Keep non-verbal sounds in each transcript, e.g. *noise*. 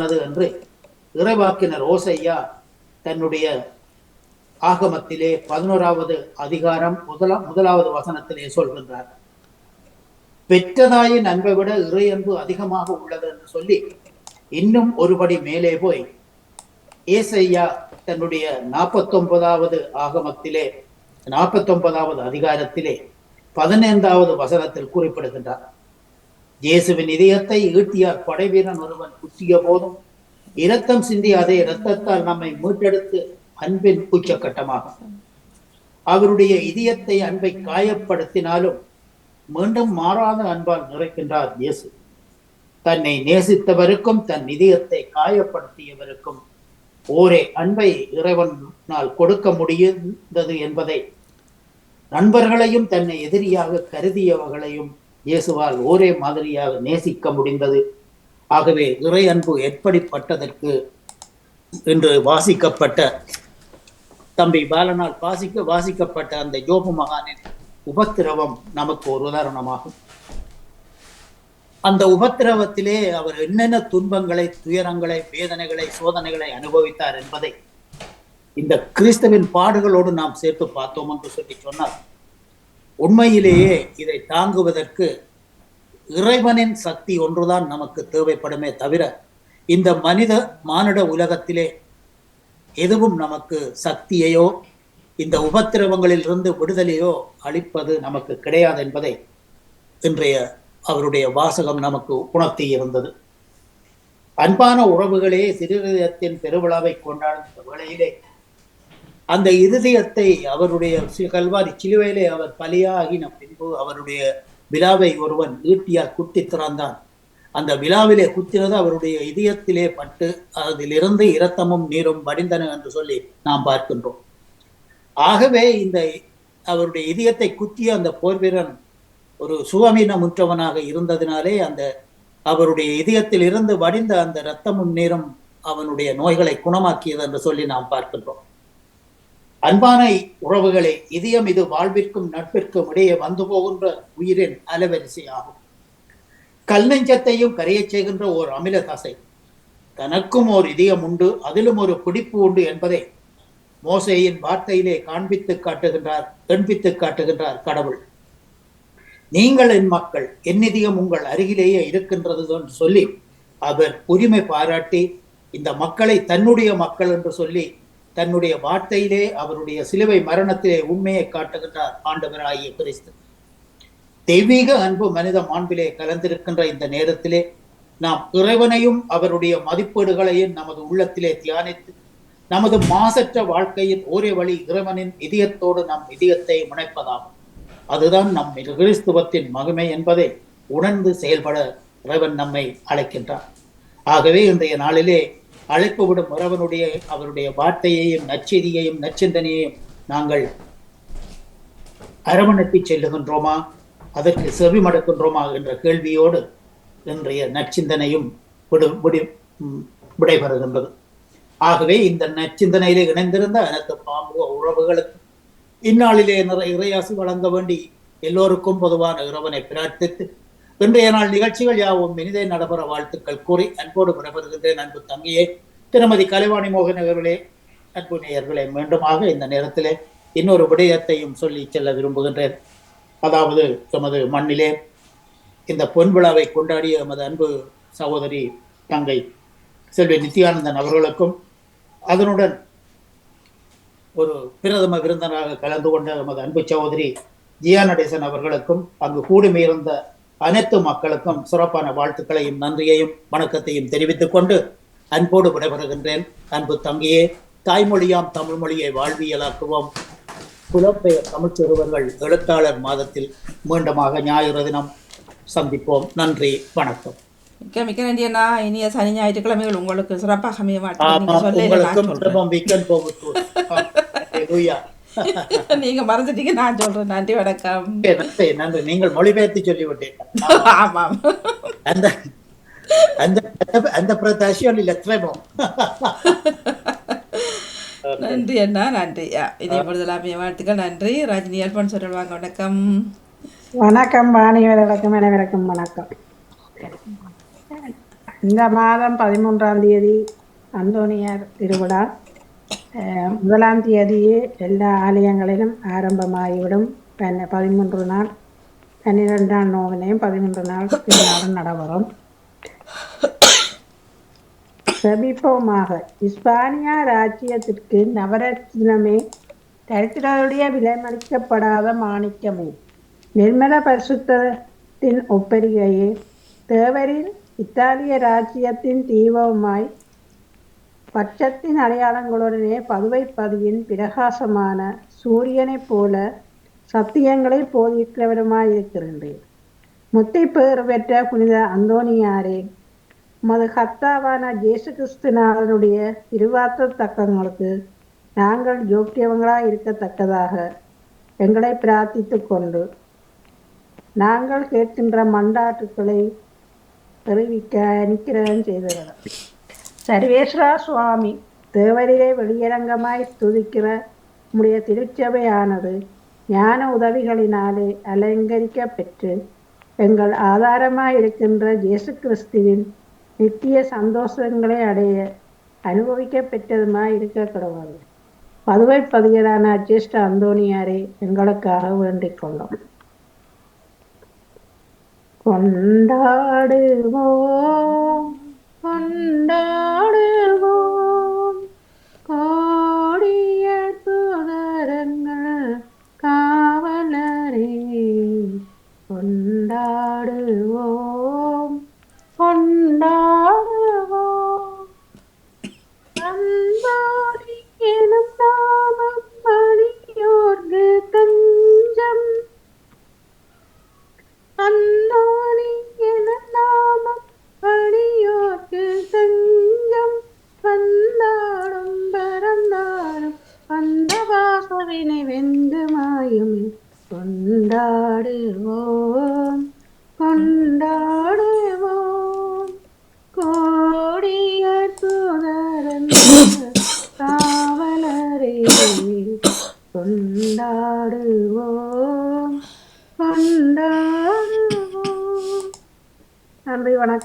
உள்ளது என்று இறைவாக்கினர் ஓசையா தன்னுடைய ஆகமத்திலே பதினோராவது அதிகாரம் முதலா முதலாவது வசனத்திலே சொல்கின்றார். பெற்றதாயின் அன்பை விட இறை அன்பு அதிகமாக உள்ளது என்று சொல்லி இன்னும் ஒருபடி மேலே போய் ஏசையா தன்னுடைய நாற்பத்தொன்பதாவது ஆகமத்திலே நாற்பத்தொன்பதாவது அதிகாரத்திலே பதினைந்தாவது வசனத்தில் குறிப்பிடுகின்றார். இயேசுவின் இதயத்தை ஈட்டியார் படைவீரன் ஒருவன் குத்திய போதும். இரத்தம் சிந்தி அதே இரத்தத்தால் நம்மை மீட்டெடுத்து அன்பின் உச்சக்கட்டமாகும் அவருடைய இதயத்தை அன்பை காயப்படுத்தினாலும் மீண்டும் மாறாத அன்பால் நிறைக்கின்றார் இயேசு. தன்னை நேசித்தவருக்கும் தன் இதயத்தை காயப்படுத்தியவருக்கும் ஓரே அன்பை இறைவனால் கொடுக்க முடிந்தது என்பதை நண்பர்களையும் தன்னை எதிரியாக கருதியவர்களையும் இயேசுவால் ஒரே மாதிரியாக நேசிக்க முடிந்தது. ஆகவே இறை அன்பு எப்படிப்பட்டதற்கு என்று வாசிக்கப்பட்ட தம்பி பாலனால் வாசிக்க வாசிக்கப்பட்ட அந்த யோபு மகானின் உபத்திரவம் நமக்கு ஒரு உதாரணமாகும். அந்த உபத்திரவத்திலே அவர் என்னென்ன துன்பங்களை துயரங்களை வேதனைகளை சோதனைகளை அனுபவித்தார் என்பதை இந்த கிறிஸ்தவின் பாடுகளோடு நாம் சேர்த்து பார்த்தோம் என்று சொல்லி சொன்னார் உண்மையிலேயே இதை தாங்குவதற்கு இறைவனின் சக்தி ஒன்றுதான் நமக்கு தேவைப்படுமே தவிர இந்த மனித மானிட உலகத்திலே எதுவும் நமக்கு சக்தியையோ இந்த உபத்திரவங்களில் இருந்து விடுதலையோ அளிப்பது நமக்கு கிடையாது என்பதை இன்றைய அவருடைய வாசகம் நமக்கு உணர்த்தி இருந்தது. அன்பான உறவுகளே சிறுதயத்தின் பெருவிழாவை கொண்டாடும் வேளையிலே அந்த இருதயத்தை அவருடைய கல்வாரி சிலுவையிலே அவர் பலியாகின பின்பு அவருடைய விழாவை ஒருவன் ஈட்டியால் குத்தி திறந்தான். அந்த விழாவிலே குத்தினது அவருடைய இதயத்திலே பட்டு அதிலிருந்து இரத்தமும் நீரும் வடிந்தன என்று சொல்லி நாம் பார்க்கின்றோம். ஆகவே இந்த அவருடைய இதயத்தை குத்திய அந்த போர் வீரன் ஒரு சுகமீனமுற்றவனாக இருந்ததினாலே அந்த அவருடைய இதயத்தில் இருந்து வடிந்த அந்த இரத்தமும் நீரும் அவனுடைய நோய்களை குணமாக்கியது என்று சொல்லி நாம் பார்க்கின்றோம். அன்பான உறவுகளே இதயம் இது வாழ்விற்கும் நட்பிற்கும் இடையே வந்து போகின்ற உயிரின் அலவரிசையாகும். கல் நெஞ்சத்தையும் கரையச் செய்கின்ற ஓர் அமில தசை. தனக்கும் ஓர் இதயம் உண்டு அதிலும் ஒரு பிடிப்பு உண்டு என்பதை மோசையின் வார்த்தையிலே காண்பித்து காட்டுகின்றார் கண்பித்து காட்டுகின்றார் கடவுள். நீங்கள் என் மக்கள் என் இதயம் உங்கள் அருகிலேயே இருக்கின்றது என்று சொல்லி அவர் உரிமை பாராட்டி இந்த மக்களை தன்னுடைய மக்கள் என்று சொல்லி தன்னுடைய வார்த்தையிலே அவருடைய சிலுவை மரணத்திலே உண்மையை காட்டுகின்றார் ஆண்டவராகிய கிறிஸ்து. தெய்வீக அன்பு மனித மாண்பிலே கலந்திருக்கின்ற இந்த நேரத்திலே நாம் இறைவனையும் அவருடைய மதிப்பீடுகளையும் நமது உள்ளத்திலே தியானித்து நமது மாசற்ற வாழ்க்கையின் ஒரே வழி இறைவனின் இதயத்தோடு நம் இதயத்தை முனைப்பதாகும். அதுதான் நம் கிறிஸ்துவத்தின் மகிமை என்பதை உணர்ந்து செயல்பட இறைவன் நம்மை அழைக்கின்றார். ஆகவே இன்றைய நாளிலே அழைப்பு விடும் இறைவனுடைய அவருடைய வார்த்தையையும் நற்செய்தியையும் நற்சிந்தனையையும் நாங்கள் அரவணைத்து செல்லுகின்றோமா? அதற்கு செவி மடக்கின்றோமா என்ற கேள்வியோடு இன்றைய நற்சிந்தனையும் விடு விடு விடைபெறுகின்றது. ஆகவே இந்த நற்சிந்தனையிலே இணைந்திருந்த அனைத்து பாம்பு உறவுகளுக்கு இந்நாளிலே நிறைய இறையாசி வழங்க வேண்டி எல்லோருக்கும் பொதுவான இறைவனை பிரார்த்தித்து இன்றைய நாள் நிகழ்ச்சிகள் யாவும் இனிதே நடைபெற வாழ்த்துக்கள் கூறி அன்போடு விடைபெறுகின்றேன் அன்பு தங்கையே. திருமதி கலைவாணி மோகன் அவர்களே அன்பு நேயர்களே மீண்டுமாக இந்த நேரத்திலே இன்னொரு விடயத்தையும் சொல்லி செல்ல விரும்புகின்றேன். அதாவது தமது மண்ணிலே இந்த பொன் விழாவை கொண்டாடிய எமது அன்பு சகோதரி தங்கை செல்வி நித்யானந்தன் அவர்களுக்கும் அதனுடன் ஒரு பிரதம விருந்தனாக கலந்து கொண்ட எமது அன்பு சகோதரி ஜியா நடேசன் அவர்களுக்கும் அங்கு கூடுமியிருந்த அனைத்து மக்களுக்கும் சிறப்பான வாழ்த்துக்களையும் நன்றியையும் வணக்கத்தையும் தெரிவித்துக் கொண்டு அன்போடு விடைபெறுகின்றேன். அன்பு தங்கையே தாய்மொழியாம் தமிழ் மொழியை வாழ்வியலாக்குவோம். புலப்பெயர் தமிழ் சிறுவர்கள் எழுத்தாளர் மாதத்தில் மீண்டுமாக ஞாயிறு தினம் சந்திப்போம். நன்றி வணக்கம். மிக்க மிக்க நன்றி அண்ணா. இனிய சனி ஞாயிற்றுக்கிழமைகள் உங்களுக்கு சிறப்பாக அமைய மாட்டேன் *laughs* *laughs* நீங்க மறந்துட்டீங்க நான் சொல்றேன். நன்றி வணக்கம். நன்றி நன்றி. நீங்கள் மொழிபெயர்த்து சொல்லிவிட்டீர்கள். *laughs* ஆமாம் அந்த அந்த அந்த பிரதாசியம் இல்லை திரைமோ நன்றி அண்ணா நன்றி. ஆ, இனிய பொழுதல் அமைய வாழ்த்துக்கள். நன்றி. ரஜினி அல்பன் சொல்லுவாங்க வணக்கம். வணக்கம் வாணி வணக்கம் அனைவருக்கும் வணக்கம். இந்த மாதம் பதிமூன்றாம் தேதி அந்தோனியார் திருவிழா. முதலாம் தேதியே எல்லா ஆலயங்களிலும் ஆரம்பமாகிவிடும். பன்ன பதிமூன்று நாள் பன்னிரெண்டாம் நோவிலையும் பதிமூன்று நாள் திருநாளும் நடைபெறும் சமீபமாக இஸ்பானியா ராஜ்யத்திற்கு நவரத்னமே தரித்திரருடைய விலைமளிக்கப்படாத மாணிக்கமே. நிர்மல பரிசுத்தத்தின் ஒப்பரிகையே தேவரின் இத்தாலிய ராஜ்யத்தின் தீபமாய் பட்சத்தின் அடையாளங்களுடனே பதுவை பதியின் பிரகாசமான சூரியனைப் போல சத்தியங்களை போதிக்கிறவருமாயிருக்கின்றேன் முத்தை பேறு பெற்ற புனித அந்தோனியாரே உமது கர்த்தாவான ஜேசு கிறிஸ்துநாதனுடைய திருவார்த்த தக்கங்களுக்கு நாங்கள் யோக்கியவங்களாய் இருக்கத்தக்கதாக எங்களை பிரார்த்தித்து கொண்டு நாங்கள் கேட்கின்ற மண்டாட்டுக்களை தெரிவிக்க அனுக்கிரகம் செய்துகிறோம் சர்வேஸ்வரா சுவாமி தேவரிலே வெளியரங்கமாய் துதிக்கிற உம்முடைய திருச்சபையானது ஞான உதவிகளினாலே அலங்கரிக்க பெற்று எங்கள் ஆதாரமாய் இருக்கின்ற இயேசு கிறிஸ்துவின் நித்திய சந்தோஷங்களை அடைய அனுபவிக்க பெற்றதுமாய் இருக்க கடவுள் பதுவை பதியரான அஜேஷ்ட அந்தோனியாரை எங்களுக்காக வேண்டிக் கொண்டோம் கொண்டாடுவோம். கொண்டாடுவோம்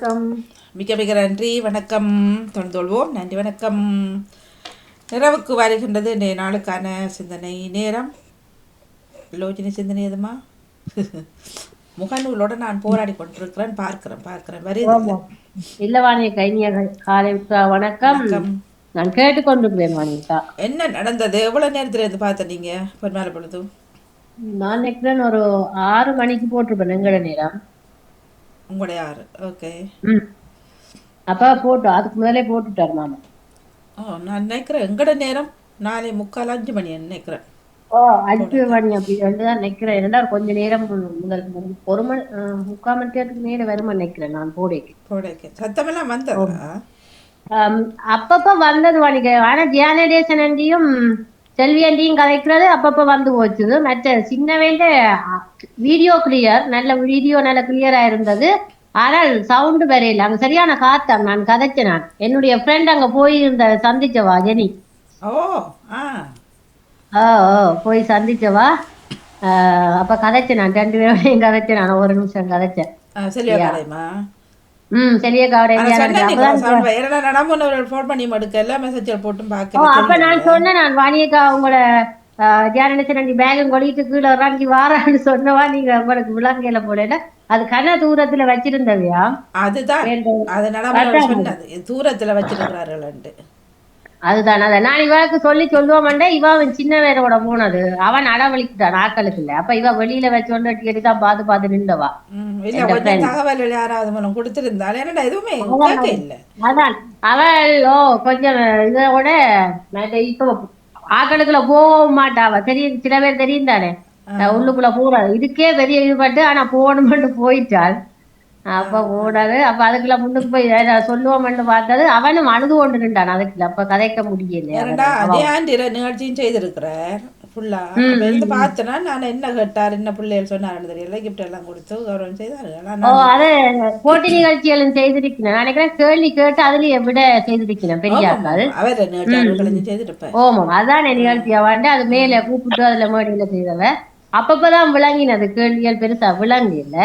வணக்கம். மிக மிக நன்றி. வணக்கம். தொடர்ந்தோள்வோம் நன்றி வணக்கம். நிறைவுக்கு வருகின்றது இன்றைய நாளுக்கான சிந்தனை நேரம். லோஜினி சிந்தனை எதுமா? *laughs* முகநூலோட நான் போராடி கொண்டிருக்கிறேன். பார்க்கிறேன் பார்க்கிறேன். வருது இல்லவாணி கைனிய காலைக்கா வணக்கம். நான் கேட்டுக்கொண்டிருக்கிறேன் வாணிக்கா என்ன நடந்தது? எவ்வளவு நேரத்துல இருந்து பார்த்த நீங்க? பொன்மேல பொழுது. நான் நினைக்கிறேன் ஒரு ஆறு மணிக்கு போட்டிருப்பேன் எங்கட நேரம். உங்களுடைய ஆறு. ஓகே ம். அப்பா போட்டு அதுக்கு முதலே போட்டுட்டார் மாமா. ஓ நான் நினைக்கிறேன். எங்கட நேரம்? நாளை முக்கால் அஞ்சு மணி நினைக்கிறேன். ஓ அஞ்சு மணி அப்படி. வந்து தான் நினைக்கிறேன். என்னடா கொஞ்ச நேரம் முதல் ஒரு மணி முக்கால் மணி நேரத்துக்கு நேரம் வருமா நினைக்கிறேன் நான் போடைக்கு. போடைக்கு. சத்தமெல்லாம் வந்ததா? அப்பப்ப வந்தது வாணிக்க ஆனா ஜியானடேசன் அண்டியும் செல்வி அண்டியும் கதைக்கிறது அப்பப்ப வந்து போச்சுது. மற்ற சின்ன வேண்ட வீடியோ கிளியர் நல்ல வீடியோ நல்ல கிளியரா இருந்தது. ஆனால் சவுண்டு வரையில. அங்க சரியான காத்தாம் நான் கதைச்சேன் நான். என்னுடைய ஃப்ரெண்ட் அங்க போய் இருந்த சந்திச்சவா ஜெனி. ஓ ஓ போய் சந்திச்சவா ஆஹ் அப்ப கதைச்சேன் நான். ரெண்டு பேரையும் கதைச்சேன் நான். ஒரு நிமிஷம் கதைச்சேன் ம் நான் முன்னவர்கள் ஃபோன் பண்ணி மடுக்கல மெசேஜ் போட்டும் ஓ பார்க்கல அப்ப நான் சொன்னேன் நான் வாணியக்கா உங்களோட தியானேசன் பேகும் கொலிட்டு கீழே இறங்கி வாரான்னு சொன்னவா நீங்க உங்களுக்கு விளங்கையில போல அது கன தூரத்துல வச்சிருந்தவையா? அதுதான். அது நடாம தூரத்துல வச்சிருக்கிறார்கள் அதுதான் அதான். நான் இவளுக்கு சொல்லி சொல்லுவோம்டே இவ அவன் சின்ன வேரோட போனது. அவன் அடவழிக்கிட்டான் ஆக்களுக்கு இல்ல அப்ப இவ வெளியில வச்சோன்னு கேட்டு தான் பார்த்து பார்த்து நின்றவா. தகவல் யாராவது மூலம் கொடுத்திருந்தாலும் என்னடா எதுவுமே இல்ல. அதான். அவள் ஓ கொஞ்சம் இதோட இப்ப ஆக்களுக்குள்ள போக மாட்டாவ தெரியும் சில பேர் தெரியும் தானே உள்ளுக்குள்ள போற. இதுக்கே பெரிய இதுபட்டு ஆனா போகணும்னு போயிட்டாள். அப்ப போனாரு அப்ப அதுக்குள்ள முன்னுக்கு போய் சொல்லுவோம்னு பார்த்தது அவனும் அழுது கொண்டு நின்றான் அதுக்குள்ள. அப்ப கதைக்க முடியல அதே ஆண்டிர நிகழ்ச்சியும் செய்திருக்கிறார். ஃபுல்லா. இருந்து பார்த்தனா நான் என்ன கேட்டார் என்ன பிள்ளைகள் சொன்னாருன்னு தெரியல. கிஃப்ட் எல்லாம் கொடுத்து கௌரவம் செய்தாரு ஓ அது போட்டி நிகழ்ச்சிகளும் செய்திருக்கிறேன். நினைக்கிறேன் கேள்வி கேட்டு அதுலயே விட செய்திருக்கிறேன் பெரியாக்கள். அவர் நிகழ்ச்சி செய்திருப்பேன் ஓமம் அதான் நிகழ்ச்சியா வந்து அது மேல கூப்பிட்டு அதுல மேடையில செய்தவ அப்பப்பதான் விளங்கினது கேள்விகள் பெருசா விளங்கி இல்ல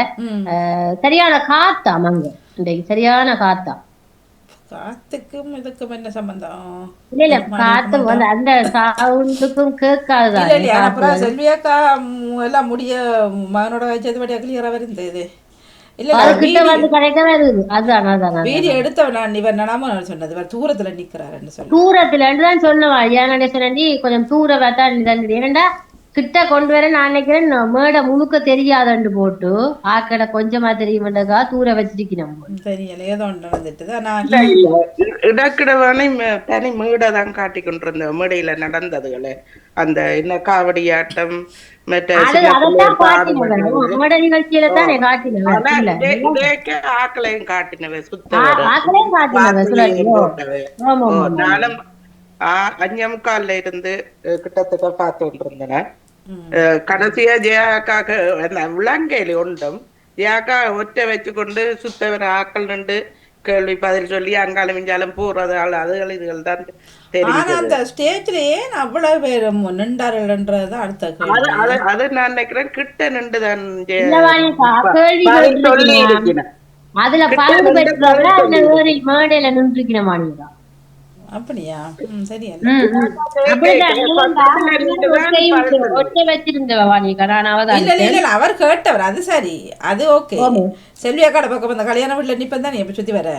சரியான காத்தாம் அங்க இன்றைக்கு சரியான காத்தா. காத்துக்கும் இதுக்கும் என்ன சம்பந்தம்? இல்ல இல்ல காத்து வந்து அந்த சவுண்டுக்கும் இல்லையா அப்புறம் செல்வியாக்கா எல்லாம் முடிய மகனோட வச்சது படியா கிளியரா அதான். வீடியோ எடுத்தவன் நான் இவர் சொன்னது. இவர் தூரத்துல நிக்கிறாருன்னு சொல்லி. தூரத்துல தான் சொன்னவா ஏன் சொன்னி கொஞ்சம் தூர இருந்தது ஏன்னா கிட்ட கொண்டு வர நான் நினைக்கிறேன் மேடை முழுக்க தெரியாதண்டு போட்டு ஆக்கடை கொஞ்சமா தெரியுமெண்டக்கா தூர வச்சிருக்கணும் ம், தெரியல ஏதோ ஒன்று வந்துட்டு இல்ல இடக்கிடவானே தனி மேடை தான் காட்டி கொண்டிருந்த மேடையில நடந்ததுகளே. அந்த என்ன காவடி ஆட்டம் ஆனா ஆக்களையும் காட்டினவை ஆமா நானும் ஆ, அஞ்சே முக்கால்ல இருந்து கிட்டத்தட்ட பார்த்து கொண்டிருந்தேன் கடைசியா ஜெயாக்காக அந்த விலங்கையில ஒன்றும் ஜெயாக்கா ஒற்றை வச்சு கொண்டு சுத்தவர ஆக்கள் நின்று கேள்வி பதில் சொல்லி அங்காலும் இஞ்சாலும் போறது ஆள் அதுகள் இதுகள் தான் ஆனா அந்த ஸ்டேஜ்ல ஏன் அவ்வளவு பேர் நின்றார்கள்ன்றது அடுத்த அது நான் நினைக்கிறேன் கிட்ட சொல்லி. இருக்கிறேன் அதுல பங்கு பெற்றவங்க மேடையில நின்றுக்கிற மாட்டீங்க அப்படியா? இல்ல, அவர் கேட்டவர் அது சரி. அது ஓகே. செல்வியா கடை பக்கம் அந்த கல்யாண வீட்டுல நிப்பன் தானே எப்ப சுத்தி வர?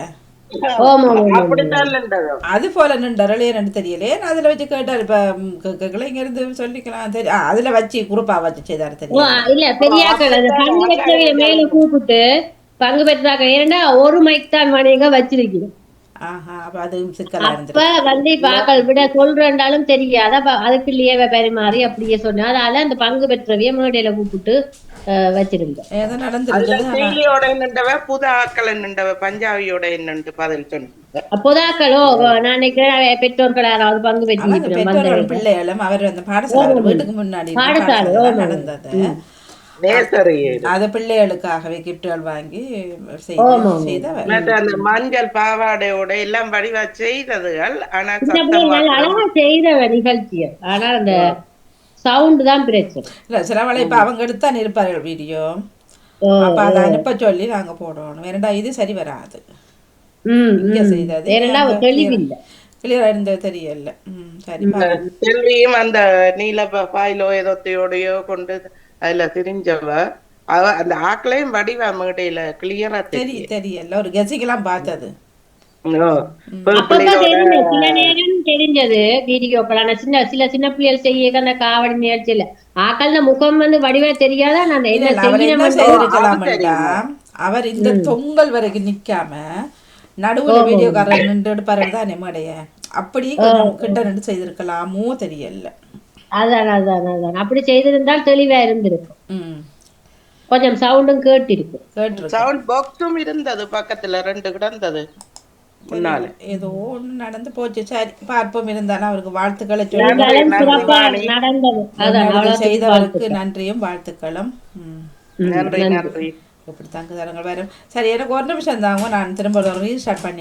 அது போல நின்றாரே எனக்கு தெரியலையே நான் அதுல வச்சு கேட்டார் இப்ப கேட்கல இங்க இருந்து சொல்லிக்கலாம். ஆ, அதுல வச்சு குரூப்பா வச்சு செய்தாரு தெரியும்? கூப்பிட்டு பங்கு பெற்றாக்கள் ஏன்னா ஒரு மைக் தான் மணிங்க வச்சிருக்கணும் ஆஹா அப்ப வந்து இப்ப ஆக்கள் விட சொல்றேன்டாலும் தெரியாத. அதுக்கு லேவ பரிமாறி அப்படியே சொன்னேன். அதனால அந்த பங்கு பெற்றவைய மேடையில கூப்பிட்டு வச்சிருந்தோம். புது ஆக்களை நின்றவ பஞ்சாபியோட நின்று பதில் சொன்ன அப்போதாக்களோ நான் நினைக்கிறேன் பெற்றோர்கள் யாராவது பங்கு பெற்று பெற்றோர்கள் பிள்ளைகளும் அவர் அந்த பாடசாலை அவர் வீட்டுக்கு முன்னாடி இருந்த பாடசாலை, பாடசாலை தான் ஆமா. நடந்தது. நேசரி அது பிள்ளைகளுக்காகவே கிஃப்ட்கள் வாங்கி. செய்தவர் மஞ்சள் பாவாடையோட எல்லாம் வடிவா செய்ததுகள் ஆனா இந்த சத்தம் பிள்ளைகள் அழகா செய்த நிகழ்ச்சியை ஆனா அந்த சவுண்ட் தான் பிரச்சனை. இல்ல சில வேளை இப்ப அவங்க எடுத்தான் இருப்பார்கள் வீடியோ. அப்ப அதை அனுப்ப சொல்லி நாங்க போடணும். வேறடா இது சரி வராது. இங்க. செய்தது. தெளிவில்லை. கிளியரா இருந்தது தெரியல. ம் சரி அந்த நீல ப- பாயிலோ ஏதோத்தையோடையோ கொண்டு அதுல திரிஞ்சவ அவ அந்த ஆக்களையும் வடிவா மேடையில கிளியரா தெரியும். தெரிய தெரியல. ஒரு கெசிக்கெல்லாம் பார்த்தது. தெரிஞ்சது. சில நேரம் தெரிஞ்சது வீடியோக்கள் சின்ன சில சின்ன பிள்ளைகள் செய்ய அந்த காவடி நிகழ்ச்சியில ஆக்கள்ல முகம் வந்து வடிவா தெரியாத? நான் என்ன அவர் இந்த தொங்கல் வரைக்கும் நிக்காம நடுவுல வீடியோக்காரர் நின்று எடுப்பாரு தானே மேடைய அப்படி கொஞ்சம் கிட்ட நின்று செய்திருக்கலாமோ தெரியல. அதான் அதான் அதான். அப்படி செய்திருந்தால் தெளிவா இருந்திருக்கும். கொஞ்சம் சவுண்டும் கேட்டிருக்கும். கேட்டிருக்கு சவுண்ட் பாக்ஸும் இருந்தது பக்கத்துல ரெண்டு கிடந்தது முன்னால. ஏதோ ஒண்ணு நடந்து போச்சு. சரி பார்ப்போம். இருந்தாலும் அவருக்கு வாழ்த்துக்களை சொல்லி செய்தவருக்கு நன்றியும் வாழ்த்துக்களும். நன்றி நன்றி. இப்படி தங்குதலங்கள் வரும். சரி எனக்கு ஒரு நிமிஷம் தாங்க. நான் திரும்ப ஒரு ரீஸ்டார்ட் பண்ணி